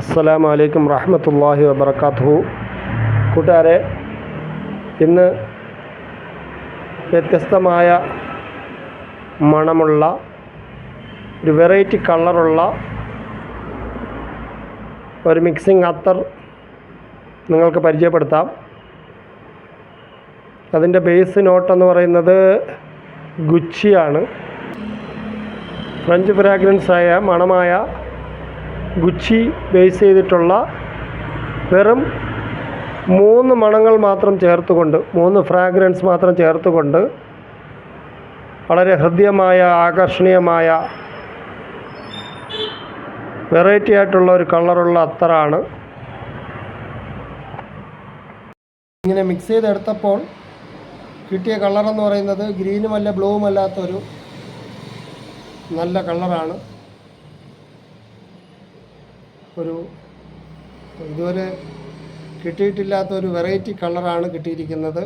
അസ്സലാമു അലൈക്കും റഹ്മത്തുള്ളാഹി വബർക്കാത്തു കൂട്ടുകാരെ ഇന്ന് വ്യത്യസ്തമായ മണമുള്ള ഒരു വെറൈറ്റി കളറുള്ള ഒരു മിക്സിംഗ് അത്തർ നിങ്ങൾക്ക് പരിചയപ്പെടുത്താം. അതിന്റെ ബേസ് നോട്ട് എന്ന് പറയുന്നത് ഗുച്ചിയാണ്. ഫ്രഞ്ച് ഫ്രാഗ്രൻസായ മണമായ ഗുച്ചി ബേസ് ചെയ്തിട്ടുള്ള വെറും മൂന്ന് മണങ്ങൾ മാത്രം ചേർത്തുകൊണ്ട് മൂന്ന് ഫ്രാഗ്രൻസ് മാത്രം ചേർത്തുകൊണ്ട് വളരെ ഹൃദ്യമായ ആകർഷണീയമായ വെറൈറ്റി ആയിട്ടുള്ള ഒരു കളറുള്ള അത്തറാണ്. ഇങ്ങനെ മിക്സ് ചെയ്തെടുത്തപ്പോൾ കിട്ടിയ കളറെന്ന് പറയുന്നത് ഗ്രീനുമല്ല ബ്ലൂവുമല്ലാത്തൊരു നല്ല കളറാണ് ഒരു ഇതുവരെ കിട്ടിയിട്ടില്ലാത്ത ഒരു വെറൈറ്റി കളറാണ് കിട്ടിയിരിക്കുന്നത്.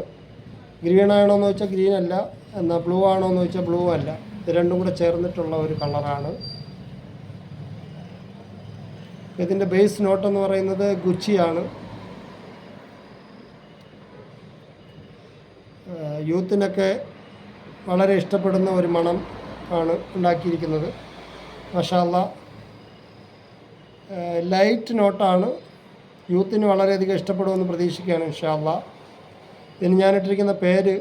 ഗ്രീൻ ആണോ എന്ന് വെച്ചാൽ ഗ്രീൻ അല്ല എന്നാൽ ബ്ലൂ ആണോ എന്ന് വെച്ചാൽ ബ്ലൂ അല്ല. ഇത് രണ്ടും കൂടെ ചേർന്നിട്ടുള്ള ഒരു കളറാണ്. ഇതിന്റെ ബേസ് നോട്ട് എന്ന് പറയുന്നത് ഗുച്ചിയാണ്. യൂത്തിനൊക്കെ വളരെ ഇഷ്ടപ്പെടുന്ന ഒരു മണം ആണ് ഉണ്ടാക്കിയിരിക്കുന്നത്. മഷാല്ല ലൈറ്റ് നോട്ടാണ്. യൂത്തിന് വളരെയധികം ഇഷ്ടപ്പെടുമെന്ന് പ്രതീക്ഷിക്കുകയാണ് ഇൻഷാല്ല ഇതിന് ഞാനിട്ടിരിക്കുന്ന പേര്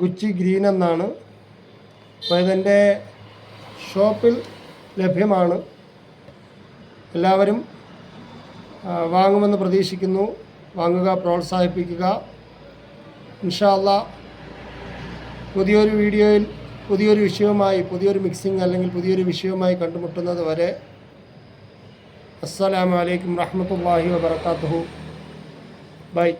ഗുച്ചി ഗ്രീൻ എന്നാണ്. അപ്പോൾ ഇതെന്റെ ഷോപ്പിൽ ലഭ്യമാണ്. എല്ലാവരും വാങ്ങുമെന്ന് പ്രതീക്ഷിക്കുന്നു. വാങ്ങുക പ്രോത്സാഹിപ്പിക്കുക. ഇൻഷാല്ല പുതിയൊരു വീഡിയോയിൽ പുതിയൊരു വിഷയവുമായി പുതിയൊരു മിക്സിംഗ് അല്ലെങ്കിൽ പുതിയൊരു വിഷയവുമായി കണ്ടുമുട്ടുന്നത് വരെ അസ്സലാമു അലൈക്കും റഹ്മത്തുള്ളാഹി വബർക്കാത്തുഹു ബൈ